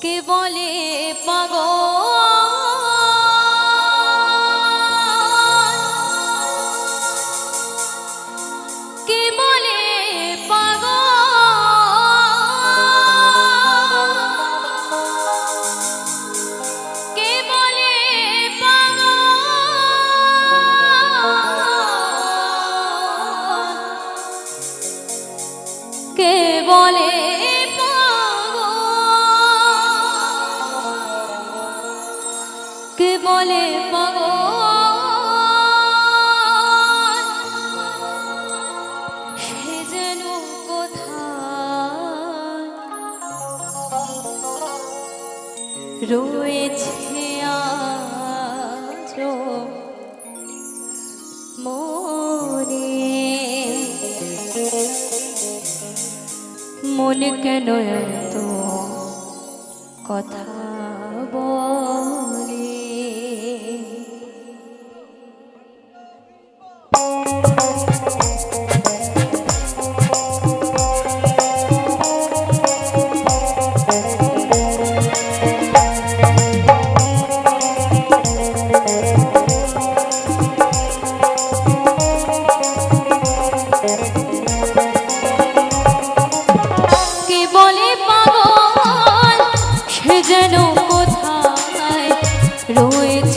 কে বলে পাগল? কে বলে রয়েছে আজ মনে কেন এত কথা বল? করেছ